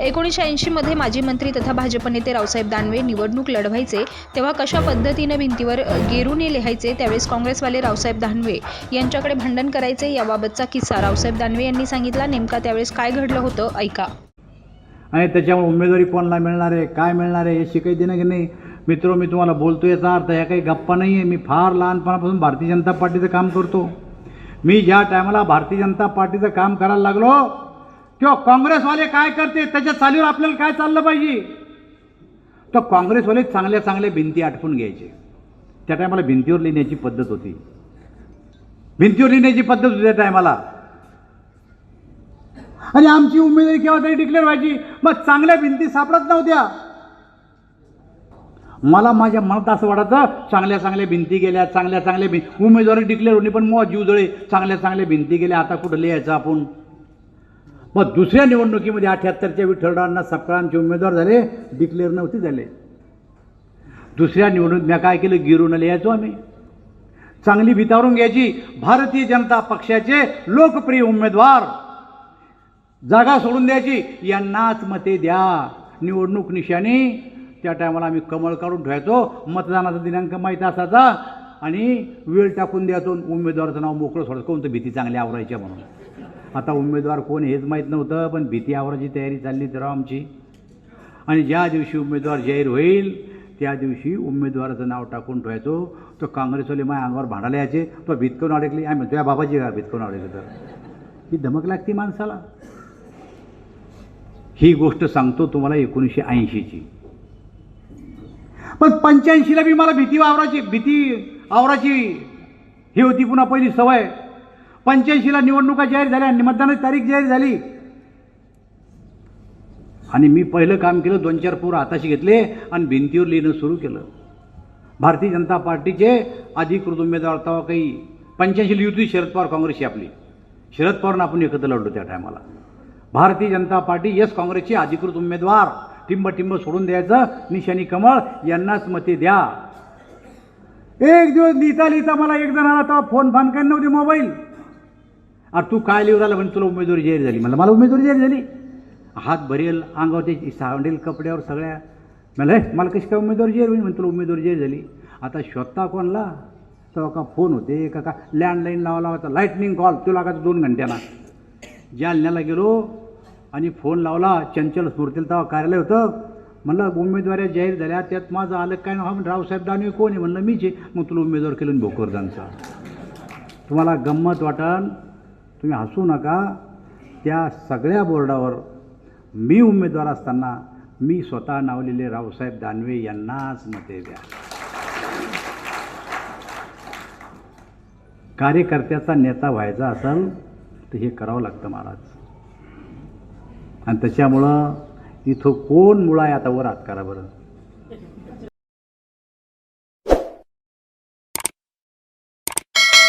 एकोणीसशे ऐंशीमध्ये माजी मंत्री तथा भाजप नेते रावसाहेब दानवे निवडणूक लढवायचे तेव्हा कशा पद्धतीनं भिंतीवर गेरूने गेरुने लिहायचे त्यावेळेस काँग्रेसवाले रावसाहेब दानवे यांच्याकडे भांडण करायचे याबाबतचा किस्सा रावसाहेब दानवे यांनी सांगितला. नेमका त्यावेळेस काय घडलं होतं? ऐका. आणि त्याच्यामुळे उमेदवारी कोणाला मिळणार आहे? काय मिळणार आहे? याची काही देणं की नाही? मित्र मी तुम्हाला बोलतो याचा अर्थ ह्या काही गप्पा नाही आहे मी फार लहानपणापासून भारतीय जनता पार्टीचं काम करतो. मी ज्या टायमाला भारतीय जनता पार्टीचं काम करायला लागलो किंवा काँग्रेसवाले काय करते? त्याच्या चालीवर आपल्याला काय चाललं पाहिजे? तर काँग्रेसवाले चांगल्या चांगल्या भिंती आटपून घ्यायचे. त्या टायमाला भिंतीवर लिहिण्याची पद्धत होती. भिंतीवर लिहिण्याची पद्धत होती त्या टायमाला. आणि आमची उमेदवारी केव्हा तरी डिक्लेअर व्हायची. मग चांगल्या भिंती सापडत नव्हत्या. मला माझ्या मनात असं वाटायचं चांगल्या चांगल्या भिंती गेल्या चांगल्या चांगल्या भिं उमेदवारी डिक्लेअर होणे पण मग जीव जळे. चांगल्या चांगल्या भिंती गेल्या आता कुठं लिहायचं आपण? मग दुसऱ्या निवडणुकीमध्ये अठ्याहत्तरच्या विठ्ठलरावांना सपकाळांचे उमेदवार झाले डिक्लेअर नव्हते झाले. दुसऱ्या निवडणूक मी काय केलं? गिरून यायचो आम्ही. चांगली भितावरून घ्यायची. भारतीय जनता पक्षाचे लोकप्रिय उमेदवार जागा सोडून द्यायची. यांनाच मते द्या. निवडणूक निशाणी. त्या टायमाला आम्ही कमळ काढून ठेवायचो. मतदानाचा दिनांक माहीत असायचा. आणि वेळ टाकून द्यायचो उमेदवाराचं नाव मोकळं सोडायचं. कोणतं भीती चांगली आवरायच्या म्हणून. आता उमेदवार कोण हेच माहीत नव्हतं पण भीती आवराची तयारी चालली तर आमची. आणि ज्या दिवशी उमेदवार जाहीर होईल त्या दिवशी उमेदवाराचं नाव टाकून ठेवायचो. तो काँग्रेसवाले माझ्या अंगावर भांडायला यायचे. तो भितकून अडकली? आम्ही तुझ्या बाबाची का भितकून अडकली तर? ही धमक लागते माणसाला. ही गोष्ट सांगतो तुम्हाला एकोणीसशे ऐंशीची. पण पंच्याऐंशीला बी मला भीती वावराची भीती आवराची ही होती पुन्हा पहिली सवय. पंच्याऐंशीला निवडणुका जाहीर झाल्या आणि मतदानाची तारीख जाहीर झाली. आणि मी पहिलं काम केलं दोन चार पोरं हाताशी घेतले आणि भिंतीवर लिहिणं सुरू केलं. भारतीय जनता पार्टीचे अधिकृत उमेदवार तेव्हा काही पंच्याऐंशी युती शरद पवार काँग्रेसची आपली. शरद पवारनं आपण एकत्र लढलो त्या टायमाला. भारतीय जनता पार्टी यस काँग्रेसचे अधिकृत उमेदवार टिंब टिंब सोडून द्यायचं निशानी कमळ यांनाच मते द्या. एक दिवस लिहिता लिहिता मला एक जण आला तेव्हा फोन फान काही नव्हते मोबाईल. अरे तू काय लिहून राहिला म्हणजे तुला उमेदवारी जाहीर झाली. मला मला उमेदवारी जाहीर झाली. हात भरेल अंगावरती सांडेल कपड्यावर सगळ्या. मला "हे, मला कशी काय उमेदवारी जाहीर होईल? म्हणजे तुला उमेदवारी जाहीर झाली. आता शोधता कोणला? तेव्हा का फोन होते का का? लँडलाईन लावा लावायचा लाईटनिंग कॉल तो लागायचा दोन घंट्याला जालन्याला गेलो आणि फोन लावला चंचल स्मृतीला तेव्हा कार्यालय होतं. म्हणलं उमेदवाऱ्या जाहीर झाल्या त्यात माझं आलं काय ना रावसाहेब दानवे कोण आहे? म्हणलं मीच आहे. मग तुला उमेदवार केलं भोकरदांचा तुम्हाला गंमत वाटन तुम्ही हसू नका. त्या सगळ्या बोर्डावर मी उमेदवार असताना मी स्वतः नावलेले रावसाहेब दानवे यांनाच मते द्या. कार्यकर्त्याचा नेता व्हायचा असेल तर हे करावं लागतं महाराज. आणि त्याच्यामुळं इथं कोण मुळा आहे आता वर हात करा बरं?